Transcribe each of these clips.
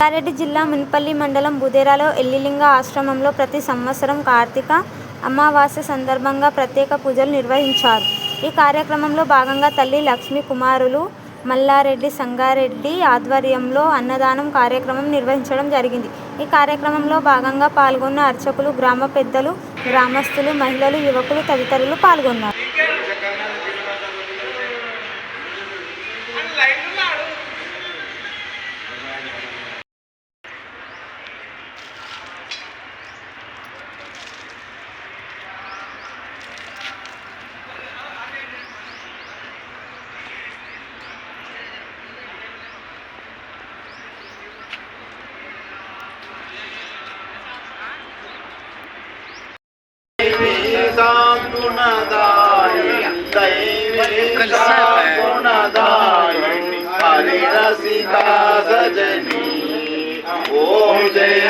రంగారెడ్డి జిల్లా మున్పల్లి మండలం బుదేరాలో ఎల్లిలింగ ఆశ్రమంలో ప్రతి సంవత్సరం కార్తీక అమావాస్య సందర్భంగా ప్రత్యేక పూజలు నిర్వహించారు. ఈ కార్యక్రమంలో భాగంగా తల్లి లక్ష్మీ కుమారులు మల్లారెడ్డి సంగారెడ్డి ఆధ్వర్యంలో అన్నదానం కార్యక్రమం నిర్వహించడం జరిగింది. ఈ కార్యక్రమంలో భాగంగా పాల్గొన్న అర్చకులు, గ్రామ పెద్దలు, గ్రామస్థులు, మహిళలు, యువకులు తదితరులు పాల్గొన్నారు. हरिरसिका सजनी ॐ जय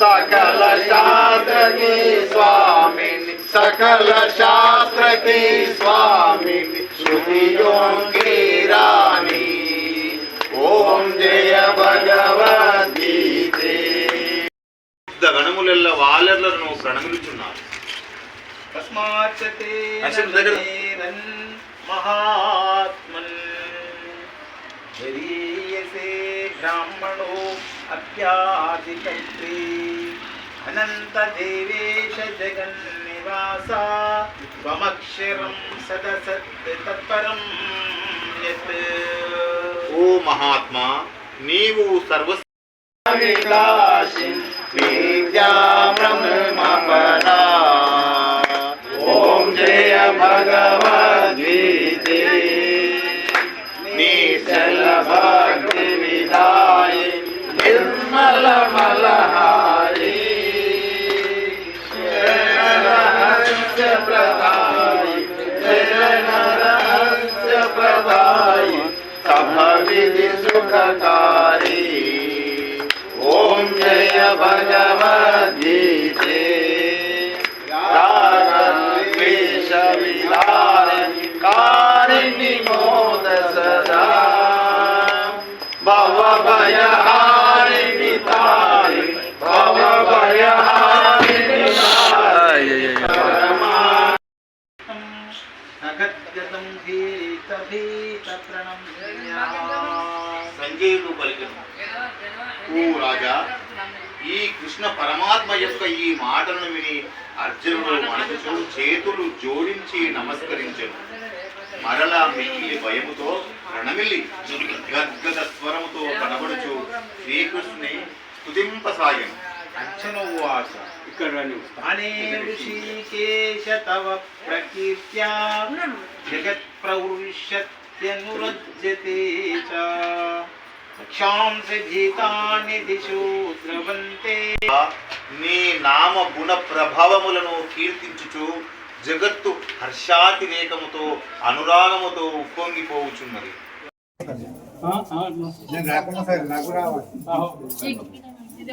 सकल शास्त्र की स्वामी सकल शास्त्र की स्वामिनी श्रुतियों की గణములెల్ల వాలర్లను ప్రణమిలుచున్నారు మహాత్మన్. బ్రాహ్మణో అభ్యాధికర్తే అనంత దేవేశ జగన్నివాస త్వమక్షరం సదసత్ తత్పరం యత్. ओ महात्मा नीवु सर्वस्य विद्या दुःखकारी ॐ जय भगवद्गीते। रागद्वेषविदारकारिणि मोद सदा भवभयहारिणि तारि भवभयहारिणि अगद्गतं సంజయుడు పలికను. ఓ రాజా ఈ కృష్ణ పరమాత్మ యొక్క ఈ మాటలను విని అర్జునుడు మనసు చేతులు జోడించి నమస్కరించను. మరలా మిక్కిలి భయముతో ప్రణమిల్లి గద్గద స్వరముతో కనబడుచు శ్రీకృష్ణుని తుదింపసాయం అర్జున ఉవాచ స్థానే ఋషికేశ తవ ప్రకీర్త్యా జగత్ ప్రవృష్యత్యనురజ్యతే చ. నీ నామ గుణ ప్రభావములను కీర్తించుచు జగత్తు హర్షాతిరేకముతో అనురాగముతో ఉప్పొంగిపోవుచున్నది. ఇది